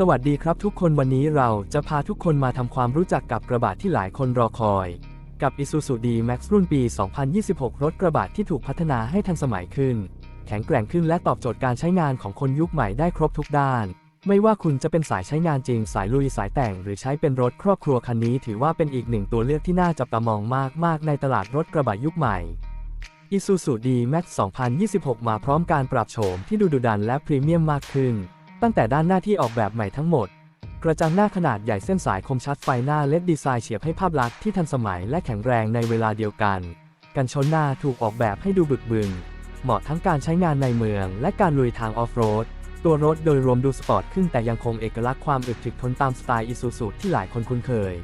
สวัสดีครับทุกคนวันนี้เราจะพาทุกคนมาทำความรู้จักกับกระบะที่หลายคนรอคอย กับ Isuzu D-Max รุ่นปี 2026 รถกระบะที่ถูกพัฒนาให้ทันสมัยขึ้น แข็งแกร่งขึ้นและตอบโจทย์การใช้งานของคนยุคใหม่ได้ครบทุกด้าน ไม่ว่าคุณจะเป็นสายใช้งานจริงสายลุยสายแต่ง หรือใช้เป็นรถครอบครัวคันนี้ ถือว่าเป็นอีกหนึ่งตัวเลือกที่น่าจับตามองมากๆในตลาดรถกระบะยุคใหม่ Isuzu D-Max 2026 มาพร้อมการปรับโฉมที่ดูดุดันและพรีเมียมมากขึ้น ตั้งแต่ด้านหน้าที่ออกแบบใหม่ทั้งหมด กระจังหน้าขนาดใหญ่เส้นสายคมชัดไฟหน้าเลดดีไซน์เฉียบให้ภาพลักษณ์ที่ทันสมัยและแข็งแรงในเวลาเดียวกัน กันชนหน้าถูกออกแบบให้ดูบึกบึนเหมาะทั้งการใช้งานในเมือง และการลุยทางออฟโรด ตัวรถโดยรวมดูสปอร์ตขึ้นแต่ยังคงเอกลักษณ์ความอึดถึกทนตามสไตล์อิซูซุที่หลายคนคุ้นเคย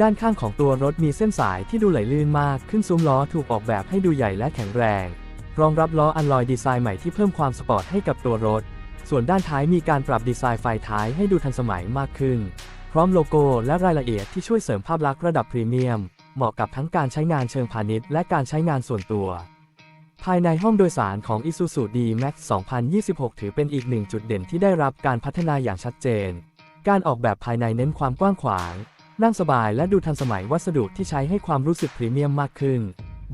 ด้านข้างของตัวรถมีเส้นสายที่ดูไหลลื่นมาก ขึ้นซุ้มล้อถูกออกแบบให้ดูใหญ่และแข็งแรง รองรับล้ออัลลอยดีไซน์ใหม่ที่เพิ่มความสปอร์ตให้กับตัวรถ ส่วนด้านท้ายมีการปรับดีไซน์ไฟท้ายให้ดูทันสมัยมากขึ้น พร้อมโลโก้และรายละเอียดที่ช่วยเสริมภาพลักษณ์ระดับพรีเมียม เหมาะกับทั้งการใช้งานเชิงพาณิชย์และการใช้งานส่วนตัว ภายในห้องโดยสารของ Isuzu D-Max 2026 ถือเป็นอีกหนึ่งจุดเด่นที่ได้รับการพัฒนาอย่างชัดเจน การออกแบบภายในเน้นความกว้างขวาง นั่งสบายและดูทันสมัยวัสดุที่ใช้ให้ความรู้สึกพรีเมียมมากขึ้น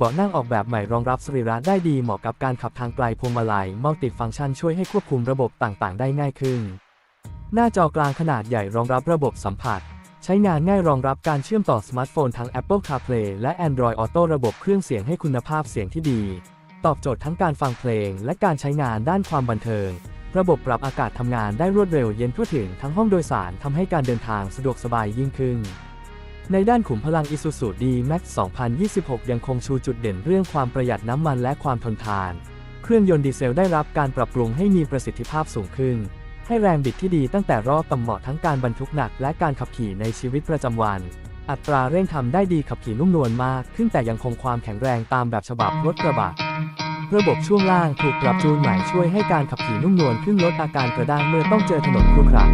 เบาะนั่งออกแบบใหม่รองรับสรีระได้ดีเหมาะกับการขับทางไกลพวงมาลัยมัลติฟังก์ชันช่วยให้ควบคุมระบบต่างๆ ได้ง่ายขึ้น หน้าจอกลางขนาดใหญ่รองรับระบบสัมผัส ใช้งานง่ายรองรับการเชื่อมต่อสมาร์ทโฟนทั้ง Apple CarPlay และ Android Auto ระบบเครื่องเสียงให้คุณภาพเสียงที่ดี ตอบโจทย์ทั้งการฟังเพลง และการใช้งานด้านความบันเทิง ระบบปรับอากาศทำงานได้รวดเร็วเย็นทั่วถึงทั้งห้องโดยสารทำให้การเดินทางสะดวกสบายยิ่งขึ้น ในด้านขุมพลัง Isuzu D-Max 2026 ยังคงชูจุดเด่นเรื่องความประหยัดน้ำมันและความทนทาน เครื่องยนต์ดีเซลได้รับการปรับปรุงให้มีประสิทธิภาพสูงขึ้น ให้แรงบิดที่ดีตั้งแต่รอบต่ำเหมาะทั้งการบรรทุกหนักและการขับขี่ในชีวิตประจำวัน อัตราเร่งทำได้ดีขับขี่นุ่มนวลมากขึ้นแต่ยังคงความแข็งแรงตามแบบฉบับรถกระบะระบบช่วงล่างถูกปรับจูนใหม่ช่วยให้การขับขี่นุ่มนวลขึ้นลดอาการกระด้างเมื่อต้องเจอถนนครุขระ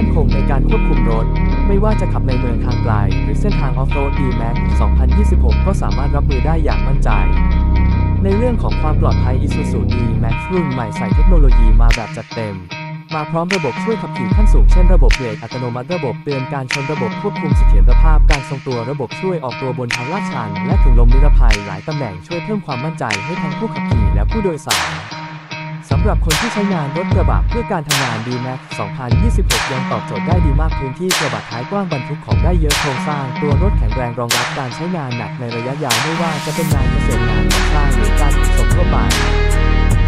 มั่นคงในการควบคุมรถ ไม่ว่าจะขับในเมืองทางไกล หรือเส้นทางออฟโรด D-Max 2026 ก็สามารถรับมือได้อย่างมั่นใจ ในเรื่องของความปลอดภัย Isuzu D-Max รุ่นใหม่ใส่เทคโนโลยีมาแบบจัดเต็มมาพร้อมระบบช่วยขับขี่ขั้นสูงเช่นระบบเบรกอัตโนมัติระบบเตือนการชนระบบควบคุมเสถียรภาพการทรงตัวระบบช่วยออกตัวบนทางลาดชัน และถุงลมนิรภัยหลายตำแหน่งช่วยเพิ่มความมั่นใจให้ทั้งผู้ขับขี่และผู้โดยสารำหรับคนที่ใช้งานรถกระบะเพื่อการทำงาน D-Max 2026 ยังตอบโจทย์ได้ดีมากพื้นที่กระบะท้ายกว้างบรรทุกของได้เยอะโครงสร้าง ตัวรถแข็งแรงรองรับการใช้งานหนักในระยะยาวไม่ว่าจะเป็นงานเกษตรงานก่อสร้างหรือการขนส่งทั่วไป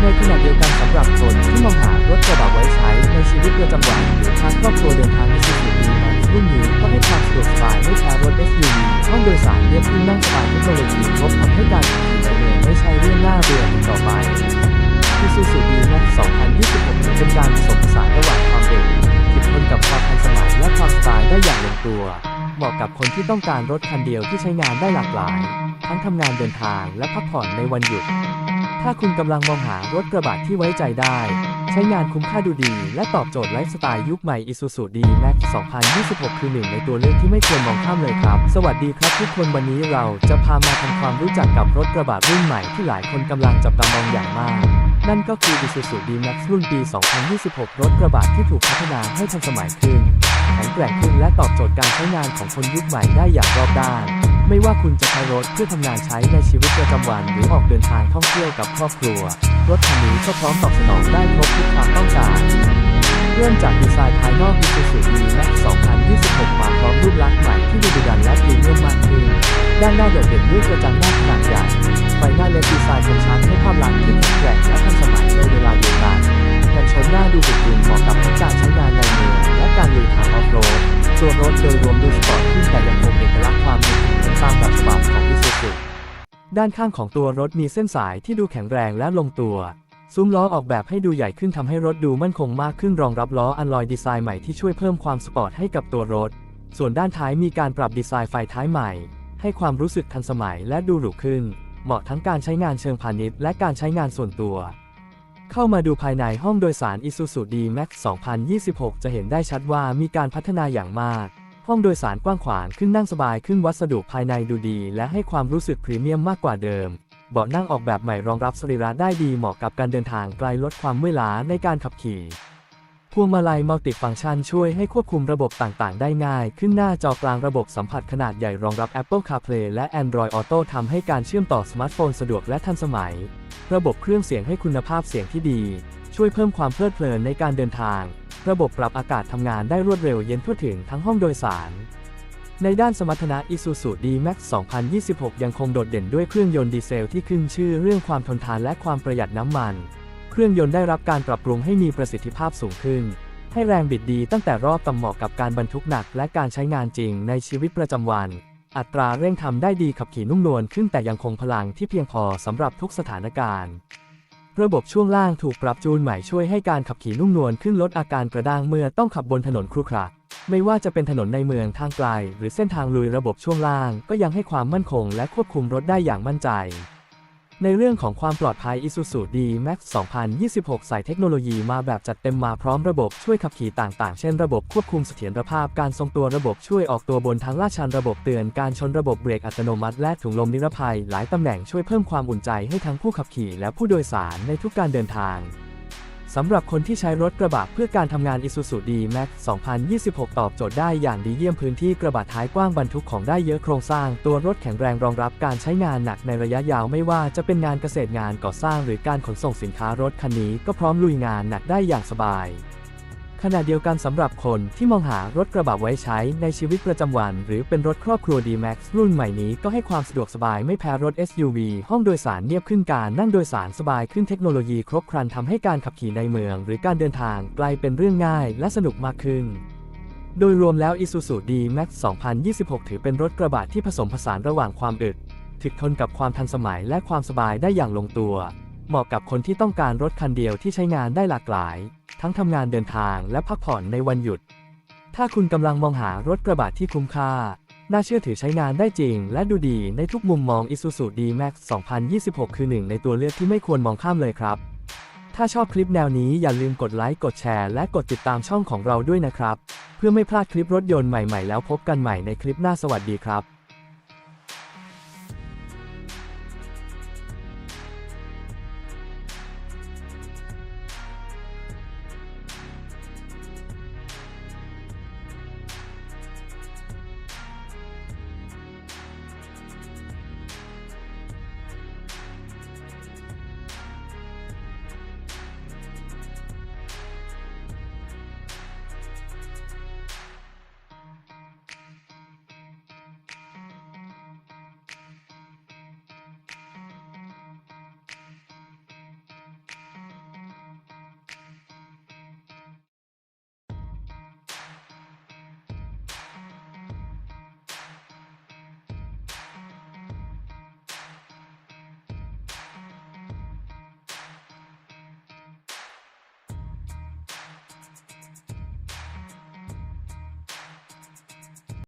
ในขณะเดียวกันสำหรับคนที่มองหารถกระบะไว้ใช้ในชีวิตประจำวันหรือพาครอบครัวเดินทางในสุดดีแมนรุ่นนี้ก็ให้ความสะดวกสบายไม่แพ้รถ SUV ห้องโดยสารเรียบขึ้นนั่งสบายเทคโนโลยีครบทำให้การขับขี่ในเมืองไม่ใช่เรื่องน่าเบื่อต่อไป Isuzu D-Max 2026 เป็นการผสมผสานระหว่างความเร็วติดทนกับความทันสมัยและความสไตล์ได้อย่างลงตัว เหมาะกับคนที่ต้องการรถคันเดียวที่ใช้งานได้หลากหลาย ทั้งทำงานเดินทางและพักผ่อนในวันหยุด ถ้าคุณกำลังมองหารถกระบะที่ไว้ใจได้ ใช้งานคุ้มค่าดูดี และตอบโจทย์ไลฟ์สไตล์ยุคใหม่ Isuzu D-Max 2026 คือหนึ่งในตัวเลือกที่ไม่ควรมองข้ามเลยครับ สวัสดีครับทุกคนวันนี้เราจะพามาทำความรู้จักกับรถกระบะรุ่นใหม่ที่หลายคนกำลังจับตามองอย่างมาก นั่นก็คือ Isuzu D-Max รุ่นปี 2026 รถกระบะที่ถูกพัฒนาให้ทันสมัยขึ้น แข็งแกร่งขึ้นและตอบโจทย์การใช้งานของคนยุคใหม่ได้อย่างรอบด้าน ไม่ว่าคุณจะใช้รถเพื่อทำงานใช้ในชีวิตประจำวัน หรือออกเดินทางท่องเที่ยวกับครอบครัว รถคันนี้ก็พร้อมตอบสนองได้ครบทุกความต้องการเริ่มจากดีไซน์ภายนอก Isuzu D-Max 2026 มาพร้อมรูปลักษณ์ใหม่ที่ดูดุดันและพรีเมียมมากขึ้นด้านหน้าโดดเด่นด้วยกระจังหน้าขนาดใหญ่ ฟหน้าเลดดีไซน์คมชัดให้ภาพลักษณ์ที่แข็งแกร่งและทันสมัยในเวลาเดียวกันกันชนหน้าดูบึกบึนเหมาะกับทั้งการใช้งานในเมืองและการลุยทางออฟโรดตัวรถโดยรวมดูสปอร์ตขึ้นแต่ยังคงเอกลักษณ์ความเป็นตามแบบฉบับของ Isuzu ด้านข้างของตัวรถมีเส้นสายที่ดูแข็งแรงและลงตัวซุ้มล้อออกแบบให้ดูใหญ่ขึ้นทำให้รถดูมั่นคงมากขึ้นรองรับล้ออัลลอยดีไซน์ใหม่ที่ช่วยเพิ่มความสปอร์ตให้กับตัวรถ ส่วนด้านท้ายมีการปรับดีไซน์ไฟท้ายใหม่ ให้ความรู้สึกทันสมัยและดูหรูขึ้น เหมาะทั้งการใช้งานเชิงพาณิชย์และการใช้งานส่วนตัว เข้ามาดูภายในห้องโดยสาร Isuzu D-Max 2026 จะเห็นได้ชัดว่ามีการพัฒนาอย่างมาก ห้องโดยสารกว้างขวางขึ้นนั่งสบายขึ้นวัสดุภายในดูดี และให้ความรู้สึกพรีเมียมมากกว่าเดิมเบาะนั่งออกแบบใหม่รองรับสรีระได้ดีเหมาะกับการเดินทางไกลลดความเมื่อยล้าในการขับขี่ พวงมาลัยมัลติฟังก์ชันช่วยให้ควบคุมระบบต่างๆ ได้ง่าย ขึ้นหน้าจอกลางระบบสัมผัสขนาดใหญ่รองรับ Apple CarPlay และ Android Auto ทำให้การเชื่อมต่อสมาร์ทโฟนสะดวกและทันสมัย ระบบเครื่องเสียงให้คุณภาพเสียงที่ดี ช่วยเพิ่มความเพลิดเพลินในการเดินทาง ระบบปรับอากาศทำงานได้รวดเร็วเย็นทั่วถึงทั้งห้องโดยสาร ในด้านสมรรถนะ Isuzu D-Max 2026 ยังคงโดดเด่นด้วยเครื่องยนต์ดีเซลที่ขึ้นชื่อเรื่องความทนทานและความประหยัดน้ำมัน เครื่องยนต์ได้รับการปรับปรุงให้มีประสิทธิภาพสูงขึ้น ให้แรงบิดดีตั้งแต่รอบต่ำเหมาะกับการบรรทุกหนักและการใช้งานจริงในชีวิตประจำวัน อัตราเร่งทำได้ดีขับขี่นุ่มนวลขึ้นแต่ยังคงพลังที่เพียงพอสำหรับทุกสถานการณ์ ระบบช่วงล่างถูกปรับจูนใหม่ช่วยให้การขับขี่นุ่มนวลขึ้นลดอาการกระด้างเมื่อต้องขับบนถนนครุขระไม่ว่าจะเป็นถนนในเมืองทางไกล หรือเส้นทางลุยระบบช่วงล่าง ก็ยังให้ความมั่นคงและควบคุมรถได้อย่างมั่นใจ ในเรื่องของความปลอดภัย Isuzu D-Max 2026 ใส่เทคโนโลยีมาแบบจัดเต็มมาพร้อมระบบช่วยขับขี่ต่างๆ เช่นระบบควบคุมเสถียรภาพการทรงตัวระบบช่วยออกตัวบนทางลาดชันระบบเตือนการชนระบบเบรกอัตโนมัติ และถุงลมนิรภัย หลายตำแหน่งช่วยเพิ่มความอุ่นใจให้ทั้งผู้ขับขี่และผู้โดยสารในทุกการเดินทาง สำหรับคนที่ใช้รถกระบะเพื่อการทำงาน Isuzu D-Max 2026 ตอบโจทย์ได้อย่างดีเยี่ยมพื้นที่กระบะท้ายกว้างบรรทุกของได้เยอะโครงสร้าง ตัวรถแข็งแรงรองรับการใช้งานหนักในระยะยาวไม่ว่าจะเป็นงานเกษตรงานก่อสร้างหรือการขนส่งสินค้ารถคันนี้ก็พร้อมลุยงานหนักได้อย่างสบาย ขณะเดียวกันสำหรับคนที่มองหารถกระบะไว้ใช้ในชีวิตประจำวัน หรือเป็นรถครอบครัว D-Max รุ่นใหม่นี้ก็ให้ความสะดวกสบายไม่แพ้รถ SUV ห้องโดยสารเนียบขึ้นการนั่งโดยสารสบายขึ้นเทคโนโลยีครบครันทำให้การขับขี่ในเมือง หรือการเดินทางกลายเป็นเรื่องง่ายและสนุกมากขึ้น โดยรวมแล้ว Isuzu D-Max 2026 ถือเป็นรถกระบะที่ผสมผสานระหว่างความอึดถึกทนกับความทันสมัยและความสบายได้อย่างลงตัว เหมาะกับคนที่ต้องการรถคันเดียวที่ใช้งานได้หลากหลาย ทั้งทำงานเดินทางและพักผ่อนในวันหยุด ถ้าคุณกำลังมองหารถกระบะที่คุ้มค่า น่าเชื่อถือใช้งานได้จริง และดูดีในทุกมุมมอง Isuzu D-Max 2026 คือหนึ่งในตัวเลือกที่ไม่ควรมองข้ามเลยครับ ถ้าชอบคลิปแนวนี้อย่าลืมกดไลค์กดแชร์และกดติดตามช่องของเราด้วยนะครับ เพื่อไม่พลาดคลิปรถยนต์ใหม่ๆ แล้วพบกันใหม่ในคลิปหน้าสวัสดีครับ